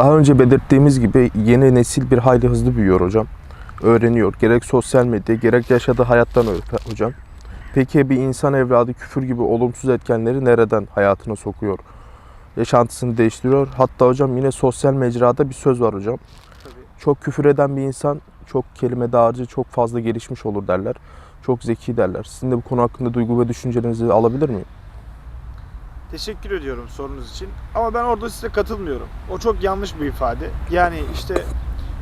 Daha önce belirttiğimiz gibi yeni nesil bir hayli hızlı büyüyor hocam. Öğreniyor. Gerek sosyal medya gerek yaşadığı hayattan hocam. Peki bir insan evladı küfür gibi olumsuz etkenleri nereden hayatına sokuyor? Yaşantısını değiştiriyor. Hatta hocam yine sosyal mecrada bir söz var hocam. Çok küfür eden bir insan çok kelime dağarcığı çok fazla gelişmiş olur derler. Çok zeki derler. Sizin de bu konu hakkında duygu ve düşüncelerinizi alabilir miyim? Teşekkür ediyorum sorunuz için. Ama ben orada size katılmıyorum. O çok yanlış bir ifade. Yani işte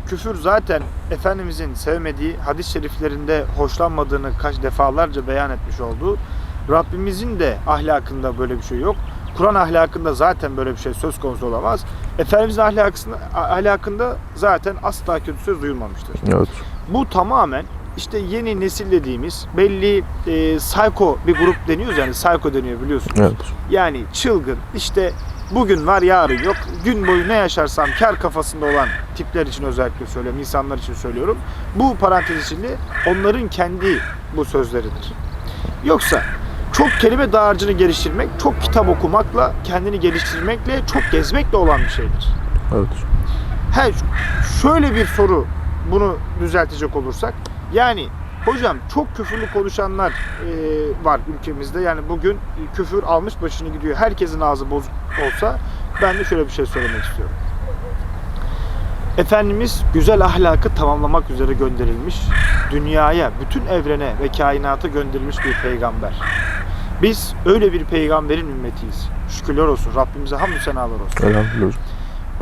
küfür zaten Efendimizin sevmediği, hadis-i şeriflerinde hoşlanmadığını kaç defalarca beyan etmiş olduğu, Rabbimizin de ahlakında böyle bir şey yok. Kur'an ahlakında zaten böyle bir şey söz konusu olamaz. Efendimizin ahlakında, ahlakında zaten asla kötü söz duyulmamıştır. Evet. Bu tamamen işte yeni nesil dediğimiz belli e, psycho bir grup deniyoruz yani psycho deniyor biliyorsunuz. Evet. Yani çılgın işte bugün var yarın yok gün boyu ne yaşarsam kar kafasında olan tipler için özellikle söylüyorum insanlar için söylüyorum. Bu parantez içinde onların kendi bu sözleridir. Yoksa çok kelime dağarcığını geliştirmek, çok kitap okumakla, kendini geliştirmekle, çok gezmekle olan bir şeydir. Evet. He, şöyle bir soru bunu düzeltecek olursak. Yani hocam çok küfürlü konuşanlar e, var ülkemizde. Yani bugün küfür almış başını gidiyor. Herkesin ağzı bozuk olsa ben de şöyle bir şey söylemek istiyorum. Efendimiz güzel ahlakı tamamlamak üzere gönderilmiş. Dünyaya, bütün evrene ve kainata gönderilmiş bir peygamber. Biz öyle bir peygamberin ümmetiyiz. Şükürler olsun. Rabbimize hamdü senalar olsun Elhamdülillah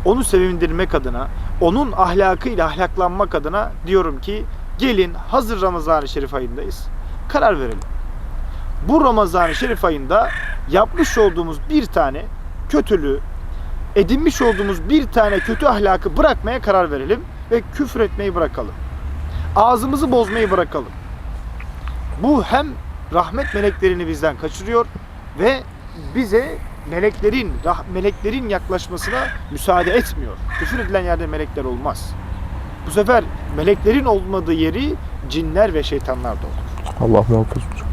onu sevindirmek adına, onun ahlakıyla ahlaklanmak adına diyorum ki gelin hazır Ramazan-ı Şerif ayındayız. Karar verelim. Bu Ramazan-ı Şerif ayında yapmış olduğumuz bir tane kötülüğü, edinmiş olduğumuz bir tane kötü ahlakı bırakmaya karar verelim ve küfür etmeyi bırakalım. Ağzımızı bozmayı bırakalım. Bu hem rahmet meleklerini bizden kaçırıyor ve bize meleklerin meleklerin yaklaşmasına müsaade etmiyor. Küfür edilen yerde melekler olmaz. Bu sefer meleklerin olmadığı yeri cinler ve şeytanlar da olur. Allah muhafaza.